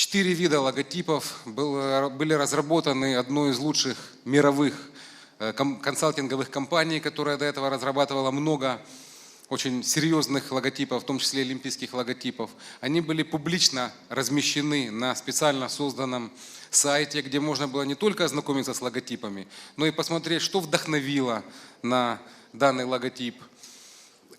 Четыре вида логотипов были разработаны одной из лучших мировых э, консалтинговых компаний, которая до этого разрабатывала много очень серьезных логотипов, в том числе олимпийских логотипов. Они были публично размещены на специально созданном сайте, где можно было не только ознакомиться с логотипами, но и посмотреть, что вдохновило на данный логотип,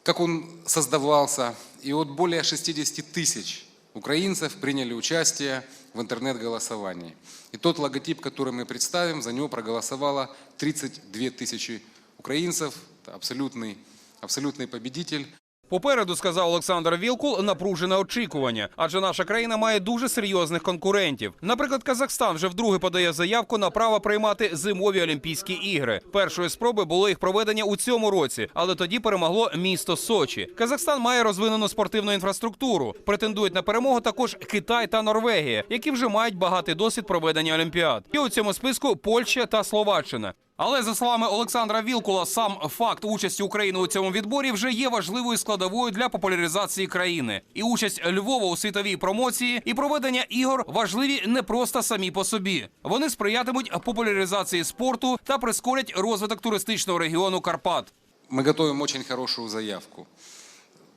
как он создавался. И вот более 60 тысяч украинцев приняли участие в интернет-голосовании. И тот логотип, который мы представим, за него проголосовало 32 тысячи украинцев. Это абсолютный, абсолютный победитель. Попереду сказав Олександр Вілкул, напружене очікування, адже наша країна має дуже серйозних конкурентів. Наприклад, Казахстан вже вдруге подає заявку на право приймати зимові Олімпійські ігри. Першої спроби було їх проведення у цьому році, але тоді перемогло місто Сочі. Казахстан має розвинену спортивну інфраструктуру. Претендують на перемогу також Китай та Норвегія, які вже мають багатий досвід проведення олімпіад. І у цьому списку Польща та Словаччина. Але за словами Олександра Вілкула, сам факт участі України у цьому відборі вже є важливою складовою для популяризації країни. І участь Львова у світовій промоції і проведення ігор важливі не просто самі по собі. Вони сприятимуть популяризації спорту та прискорять розвиток туристичного регіону Карпат. Мы готовим очень хорошую заявку.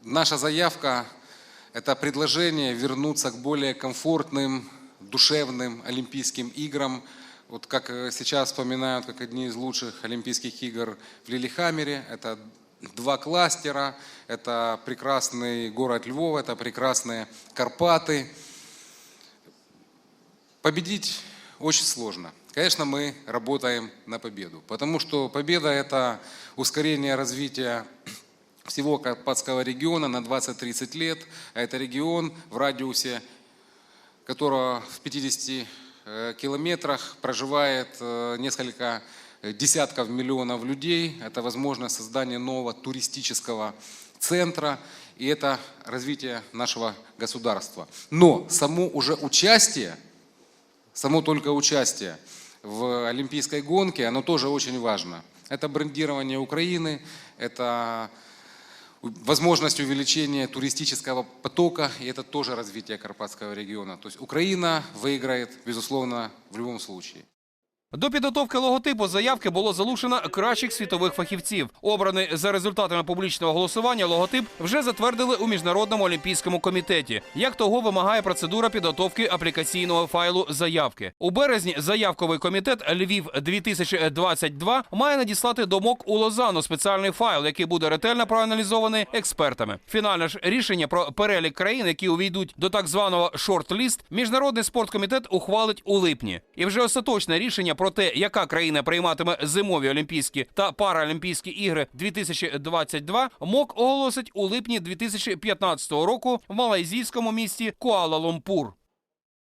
Наша заявка – это предложение вернуться к более комфортным, душевным Олимпийским играм. Вот как э, сейчас вспоминают, как одни из лучших Олимпийских игр в Лилихаммере. Это два кластера, это прекрасный город Львов, это прекрасные Карпаты. Победить очень сложно. Конечно, мы работаем на победу, потому что победа – это ускорение развития всего Карпатского региона на 20-30 лет. А это регион в радиусе которого в 50 э, километрах проживает э, несколько э, десятков миллионов людей. Это возможность создания нового туристического центра, и это развитие нашего государства. Но само уже участие, само только участие в олимпийской гонке, оно тоже очень важно. Это брендирование Украины, это возможность увеличения туристического потока, и это тоже развитие Карпатского региона. То есть Украина выиграет, безусловно, в любом случае. До підготовки логотипу заявки було залучено кращих світових фахівців. Обраний за результатами публічного голосування логотип вже затвердили у міжнародному олімпійському комітеті. Як того вимагає процедура підготовки аплікаційного файлу заявки. У березні заявковий комітет Львів 2022 має надіслати до МОК у Лозану спеціальний файл, який буде ретельно проаналізований експертами. Фінальне ж рішення про перелік країн, які увійдуть до так званого шорт-ліст, міжнародний спорткомітет ухвалить у липні. І вже остаточне рішення про те, яка країна прийматиме зимові олімпійські та Паралімпійські ігри 2022, МОК оголосить у липні 2015 року в малайзійському місті Куала-Лумпур.